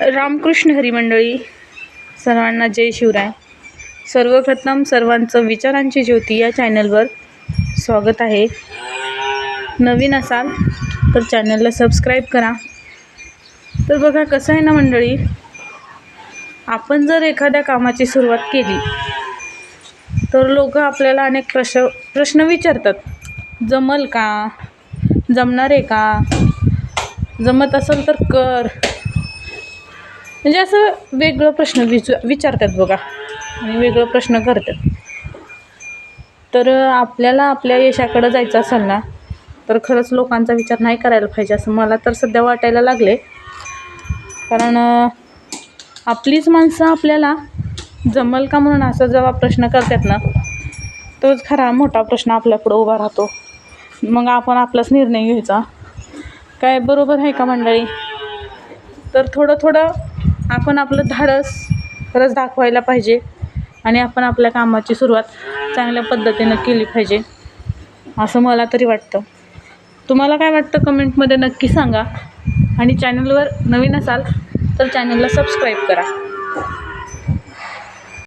रामकृष्ण हरी मंडळी सर्वांना जय शिवराय. सर्वप्रथम सर्वांचं विचारांची ज्योती या चॅनलवर स्वागत आहे. नवीन असाल तर चॅनलला सबस्क्राईब करा. तर बघा कसं आहे ना मंडळी आपण जर एखाद्या कामाची सुरुवात केली तर लोक आपल्याला अनेक प्रश्न प्रश्न विचारतात. जमल का? जमणार आहे का? जमत असेल तर कर. म्हणजे असं वेगळं प्रश्न विच विचारतात बघा. आणि वेगळं प्रश्न करतात. तर आपल्याला आपल्या यशाकडं जायचं असेल ना तर खरंच लोकांचा विचार नाही करायला पाहिजे. असं मला तर सध्या वाटायला लागले कारण आपलीच माणसं आपल्याला जमल का म्हणून असं जेव्हा प्रश्न करतात ना तोच खरा मोठा प्रश्न आपल्यापुढं उभा राहतो. मग आपण आपलाच निर्णय घ्यायचा. काय बरोबर आहे का मंडळी? तर थोडं थोडं आपण आपलं धाडस खरंच दाखवायला पाहिजे आणि आपण आपल्या कामाची सुरुवात चांगल्या पद्धतीनं केली पाहिजे असं मला तरी वाटतं. तुम्हाला काय वाटतं कमेंटमध्ये नक्की सांगा आणि चॅनलवर नवीन असाल तर चॅनलला सबस्क्राईब करा.